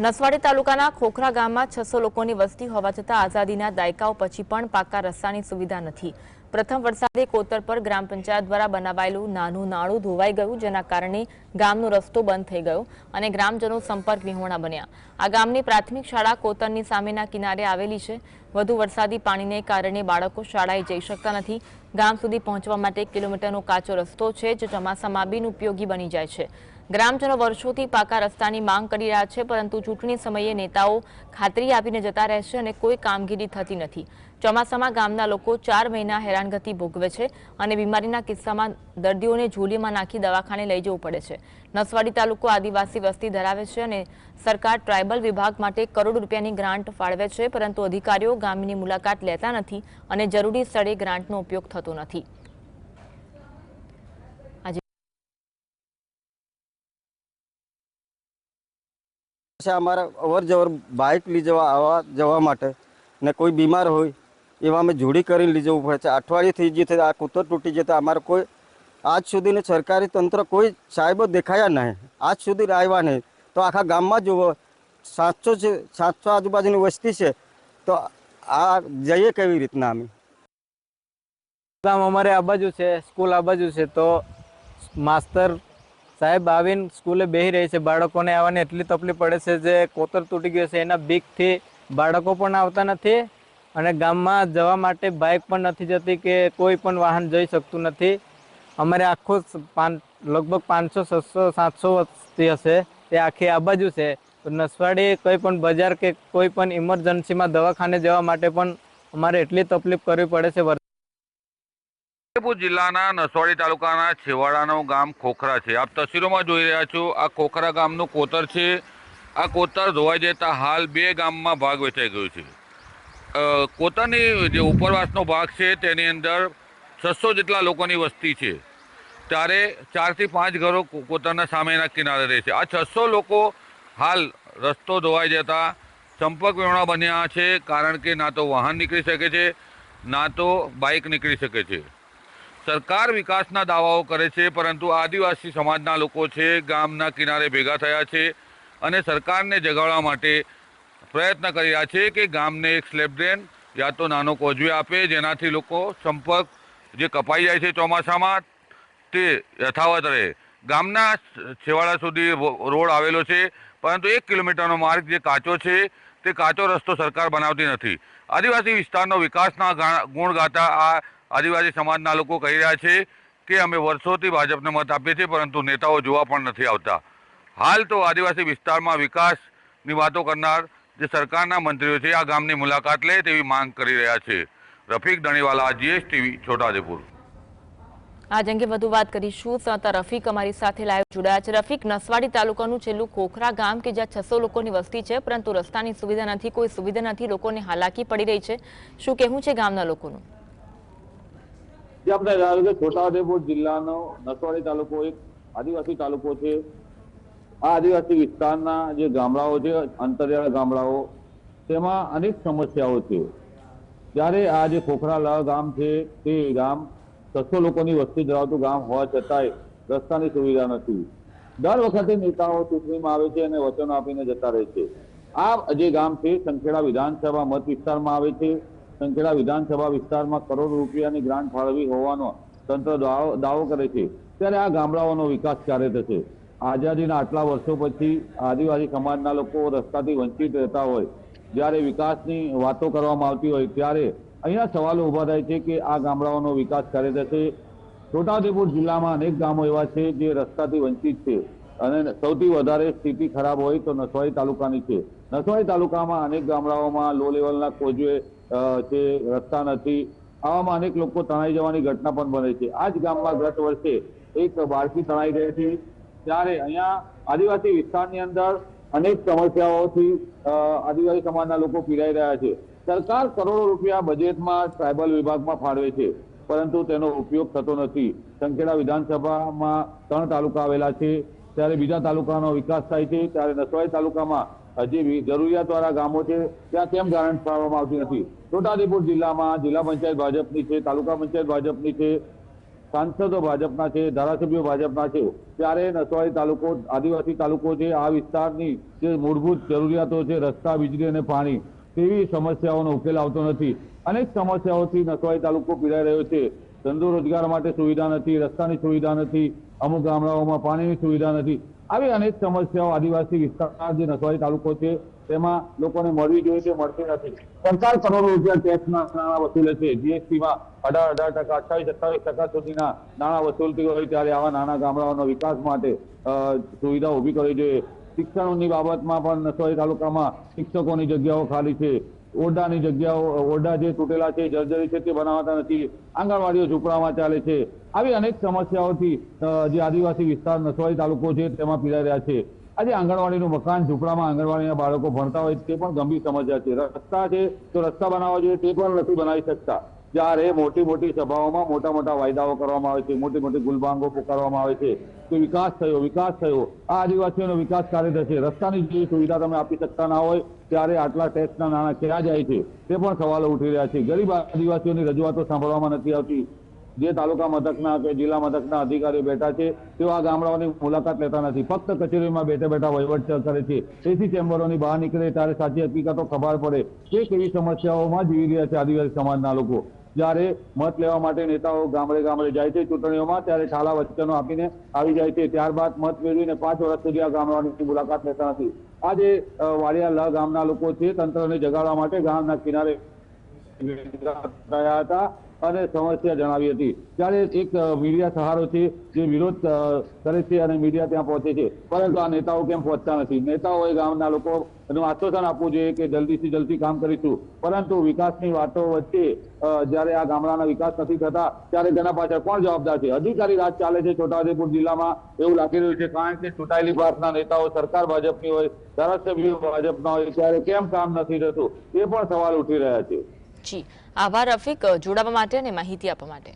નસવાડી તાલુકાના ખોખરા ગામમાં છસો લોકોની વસ્તી હોવા છતાં આઝાદીના દાયકાઓ પછી પણ પાકા રસ્તાની સુવિધા નથી. પ્રથમ વરસાદે કોતર પર ગ્રામ પંચાયત દ્વારા બનાવાયેલું નાનું નાળું ધોવાઈ ગયું, જેના કારણે ગામનો રસ્તો બંધ થઈ ગયો અને ગ્રામજનો સંપર્ક વિહોણા બન્યા. આ ગામની પ્રાથમિક શાળા કોતરની સામેના કિનારે આવેલી છે. વધુ વરસાદી પાણીને કારણે બાળકો શાળાએ જઈ શકતા નથી. ગામ સુધી પહોંચવા માટે કિલોમીટરનો કાચો રસ્તો છે, જે ચોમાસામાં બિનઉપયોગી બની જાય છે. ગ્રામજનો વર્ષોથી પાકા રસ્તાની માંગ કરી રહ્યા છે, પરંતુ ચૂંટણી સમયે નેતાઓ ખાતરી આપીને જતા રહેશે અને કોઈ કામગીરી થતી નથી. ચોમાસામાં ગામના લોકો ચાર મહિના હેરાનગતિ ભોગવે છે અને બીમારીના કિસ્સામાં દર્દીઓને ઝોલીમાં નાખી દવાખાને લઈ જવું પડે છે. નસવાડી તાલુકો આદિવાસી વસ્તી ધરાવે છે અને સરકાર ટ્રાયબલ વિભાગ માટે કરોડ રૂપિયાની ગ્રાન્ટ ફાળવે છે, પરંતુ અધિકારીઓ ગામની મુલાકાત લેતા નથી અને જરૂરી સ્થળે ગ્રાન્ટનો ઉપયોગ થતો નથી. છે અમારે અવર જવર બાઇક લઈ જવા આવવા જવા માટે. ને કોઈ બીમાર હોય, એવા અમે જોડી કરીને લઈ જવું પડે છે. અઠવાડિયે થઈ જઈએ તો આ કૂતર તૂટી જતા. અમારે કોઈ, આજ સુધીને સરકારી તંત્ર કોઈ સાહેબો દેખાયા નહીં. આજ સુધી આવ્યા નહીં. તો આખા ગામમાં જુઓ, સાતસો છે, સાતસો આજુબાજુની વસ્તી છે. તો આ જઈએ કેવી રીતના અમે? ગામ અમારે આ બાજુ છે, સ્કૂલ આ બાજુ છે. તો માસ્તર સાહેબ, આવીને સ્કૂલે બેસી રહી છે. બાળકોને આવવાની એટલી તકલીફ પડે છે જે કોતર તૂટી ગયો છે. એના બીકથી બાળકો પણ આવતા નથી અને ગામમાં જવા માટે બાઇક પણ નથી જતી કે કોઈ પણ વાહન જઈ શકતું નથી. અમારે આખું પાન, લગભગ પાંચસો, છસો, સાતસો વસ્તી હશે. તે આખી આ બાજુ છે. તો નસવાડી કોઈ પણ બજાર કે કોઈ પણ ઇમરજન્સીમાં દવાખાને જવા માટે પણ અમારે એટલી તકલીફ કરવી પડે છે ફતેપુર જિલ્લાના નસવાડી તાલુકાના છેવાડાનું ગામ ખોખરા છે. આપ તસવીરોમાં જોઈ રહ્યા છો, આ ખોખરા ગામનું કોતર છે. આ કોતર ધોવાઈ જતા હાલ બે ગામમાં ભાગ વેચાઈ ગયો છે. કોતરની જે ઉપરવાસનો ભાગ છે તેની અંદર છસો જેટલા લોકોની વસ્તી છે. ત્યારે ચારથી પાંચ ઘરો કોતરના સામેના કિનારે રહે છે. આ છસો લોકો હાલ રસ્તો ધોવાઈ જતા સંપર્ક વિહોણા બન્યા છે, કારણ કે ના તો વાહન નીકળી શકે છે, ના તો બાઇક નીકળી શકે છે. સરકાર વિકાસના દાવાઓ કરે છે, પરંતુ આદિવાસી સમાજના લોકો છે, ગામના કિનારે ભેગા થયા છે અને સરકારને જગાડવા માટે પ્રયત્ન કરી રહ્યા છે કે ગામને એક સ્લેબ ડ્રેન યા તો નાનો કોજવે આપે, જેનાથી લોકો સંપર્ક જે કપાઈ જાય છે ચોમાસામાં તે યથાવત રહે. ગામના છેવાડા સુધી રોડ આવેલો છે, પરંતુ એક કિલોમીટરનો માર્ગ જે કાચો છે, તે કાચો રસ્તો સરકાર બનાવતી નથી. આદિવાસી વિસ્તારનો વિકાસના ગુણ ગાતા આ આદિવાસી સમાજના લોકો કહી રહ્યા છે કે અમે વર્ષોથી ભાજપને મત આપીએ છીએ, પરંતુ નેતાઓ જોવા પણ નથી આવતા. હાલ તો આદિવાસી વિસ્તારમાં વિકાસની વાતો કરનાર જે સરકારના મંત્રીઓ છે, આ ગામની મુલાકાત લે તેવી માંગ કરી રહ્યા છે. રફીક દણીવાલા જીએસટીવી છોટાઉદેપુર. આજ અંગે વધુ વાત કરીશું. સંતા રફીક અમારી સાથે લાઈવ જોડાયા છે. રફીક, નસવાડી તાલુકાનું છેલ્લું ખોખરા ગામ કે જ્યાં છસો લોકોની વસ્તી છે, પરંતુ રસ્તાની સુવિધા નથી, કોઈ સુવિધા નથી, લોકોને હાલાકી પડી રહી છે. શું કહેવું છે ગામના લોકોનું? જે આપણે જણાવ્યું કે છોટાઉદેપુર જિલ્લાનો નસવાડી તાલુકો એક આદિવાસી તાલુકો છે. આ આદિવાસી વિસ્તારના જે ગામડાઓ છે, અંતરિયાળ ગામડાઓ, તેમાં અનેક સમસ્યાઓ છે. જ્યારે આ જે ખોખરાલા ગામ છે, તે ગામ છસો લોકોની વસ્તી ધરાવતું ગામ હોવા છતાંય રસ્તાની સુવિધા નથી. દર વખતે નેતાઓ ચૂંટણીમાં આવે છે અને વચનો આપીને જતા રહે છે. આ જે ગામ છે, સંખેડા વિધાનસભા મત વિસ્તારમાં આવે છે. સંખેડા વિધાનસભા વિસ્તારમાં કરોડ રૂપિયાની ગ્રાન્ટ ફાળવી હોવાનો તંત્ર દાવો કરે છે. ત્યારે આ ગામડાઓનો વિકાસ ક્યારે થશે? આઝાદીના આટલા વર્ષો પછી આદિવાસી સમાજના લોકો રસ્તાથી વંચિત રહેતા હોય, જ્યારે વિકાસની વાતો કરવામાં આવતી હોય, ત્યારે અહીંયા સવાલો ઊભા થાય છે કે આ ગામડાઓનો વિકાસ ક્યારે થશે? છોટાઉદેપુર જિલ્લામાં અનેક ગામો એવા છે જે રસ્તાથી વંચિત છે અને સૌથી વધારે સ્થિતિ ખરાબ હોય તો નસવાડી તાલુકાની છે. નસવાડી તાલુકામાં અનેક ગામડાઓમાં લો લેવલના કોઝવે છે રસ્તા નથી. આવામાં અનેક લોકો તણાઈ જવાની ઘટના પણ બને છે. આ જ ગામમાં ગત વર્ષે એક બાળકી તણાઈ ગઈ હતી. ત્યારે અહીંયા આદિવાસી વિસ્તારની અંદર અનેક સમસ્યાઓથી આદિવાસી સમાજના લોકો પીડાઈ રહ્યા છે. સરકાર કરોડો રૂપિયા બજેટમાં ટ્રાયબલ વિભાગમાં ફાળવે છે. પરંતુ તેનો ઉપયોગ થતો નથી. સંખેડા વિધાનસભામાં ત્રણ તાલુકા આવેલા છે. ત્યારે બીજા તાલુકાનો વિકાસ થાય છે. ત્યારે નસવાડી તાલુકામાં હજી જરૂરિયાતવાળા ગામો છે, ત્યાં કેમ ગારંટ ફાળવવામાં આવતી નથી? છોટાઉદેપુર જિલ્લામાં જિલ્લા પંચાયત ભાજપની છે, તાલુકા પંચાયત ભાજપની છે, સાંસદો ભાજપના છે, ધારાસભ્યો ભાજપના છે, ત્યારે નસવાડી તાલુકો, આદિવાસી તાલુકો છે, આ વિસ્તારની જે મૂળભૂત જરૂરિયાતો છે, રસ્તા, વીજળી અને પાણી, તેવી સમસ્યાઓનો ઉકેલ આવતો નથી. અનેક સમસ્યાઓથી નસવાડી તાલુકો પીડાઈ રહ્યો છે. ધંધો રોજગાર માટે સુવિધા નથી, રસ્તાની સુવિધા નથી, અમુક ગામડાઓમાં પાણીની સુવિધા નથી. આવી અનેક સમસ્યાઓ આદિવાસી વિસ્તારના જે નસવાડી તાલુકો છે, તેમાં લોકોને મળવી જોઈએ તે મળતી નથી. સરકાર કરોડો રૂપિયા ટેક્સના નાણાં વસૂલે છે. જીએસટીમાં અઢાર અઢાર ટકા, અઠ્ઠાવીસ અઠ્ઠાવીસ ટકા સુધીના નાણાં વસૂલતી હોય ત્યારે આવા નાના ગામડાઓના વિકાસ માટે સુવિધા ઊભી કરવી જોઈએ. શિક્ષણની બાબતમાં પણ નસવાડી તાલુકામાં શિક્ષકોની જગ્યાઓ ખાલી છે. ઓરડાની જગ્યાઓ, ઓરડા જે તૂટેલા છે, જર્જરી છે તે બનાવતા નથી. આંગણવાડીઓ ઝૂંપડામાં ચાલે છે. આવી અનેક સમસ્યાઓથી જે આદિવાસી વિસ્તાર નસવાડી તાલુકો છે તેમાં પીડાઈ રહ્યા છે. આજે આંગણવાડીનું મકાન ઝૂંપડામાં આંગણવાડીના બાળકો ભણતા હોય તે પણ ગંભીર સમસ્યા છે. રસ્તા છે તો રસ્તા બનાવવા જોઈએ, તે પણ નથી બનાવી શકતા. જ્યારે મોટી મોટી સભાઓમાં મોટા મોટા વાયદાઓ કરવામાં આવે છે, મોટી મોટી ગુલબાંગો પુકારવામાં આવે છે કે વિકાસ થયો વિકાસ થયો. આ આદિવાસીઓનો વિકાસ કાર્ય થશે રસ્તાની જે સુવિધા તમે આપી શકતા ના હોય, ત્યારે આટલા ટેક્સના નાણાં ક્યાં જાય છે? તે પણ સવાલો ઉઠી રહ્યા છે. ગરીબ આદિવાસીઓની રજૂઆતો સાંભળવામાં નથી આવતી. જે તાલુકા મથકના કે જિલ્લા મથકના અધિકારીઓ બેઠા છે, તેઓ આ ગામડાઓની મુલાકાત લેતા નથી. ફક્ત કચેરીમાં બેઠા બેઠા વહીવટ કરે છે. તેથી ચેમ્બરોની બહાર નીકળે ત્યારે સાચી હકીકતો ખબર પડે. કે કેવી સમસ્યાઓમાં જીવી રહ્યા છે આદિવાસી સમાજના લોકો. જ્યારે મત લેવા માટે નેતાઓ ગામડે ગામડે જાય છે ચૂંટણીઓમાં, ત્યારે ઠાલા વચનો આપીને આવી જાય છે. ત્યારબાદ મત મેળવીને પાંચ વર્ષ સુધી આ ગામડાની મુલાકાત લેતા નથી. આજે જે વાડિયા લ ગામના લોકો છે, તંત્રને જગાડવા માટે ગામના કિનારે હતા. અને સમસ્યા જણાવી હતી. ત્યારે એક મીડિયા સહારો છે જે વિરોધ કરે છે અને મીડિયા ત્યાં પહોંચે છે. પરંતુ આ નેતાઓ કેમ પહોંચતા નથી? નેતાઓએ ગામના લોકો એનું આશ્વાસન આપવું જોઈએ કે જલ્દીથી જલ્દી કામ કરીશું. પરંતુ વિકાસની વાતો વચ્ચે જ્યારે આ ગામડાના વિકાસ નથી થતા, ત્યારે તેના પાછળ કોણ જવાબદાર છે? અધિકારી રાજ ચાલે છે છોટાઉદેપુર જિલ્લામાં. એવું લાગી રહ્યું છે કારણ કે ચૂંટાયેલી ભાજપના નેતાઓ સરકાર ભાજપની હોય, ધારાસભ્યો ભાજપના હોય, ત્યારે કેમ કામ નથી થતું? એ પણ સવાલ ઉઠી રહ્યા છે. જી. આભાર રફીક. જોડાવા માટે અને માહિતી આપવા માટે.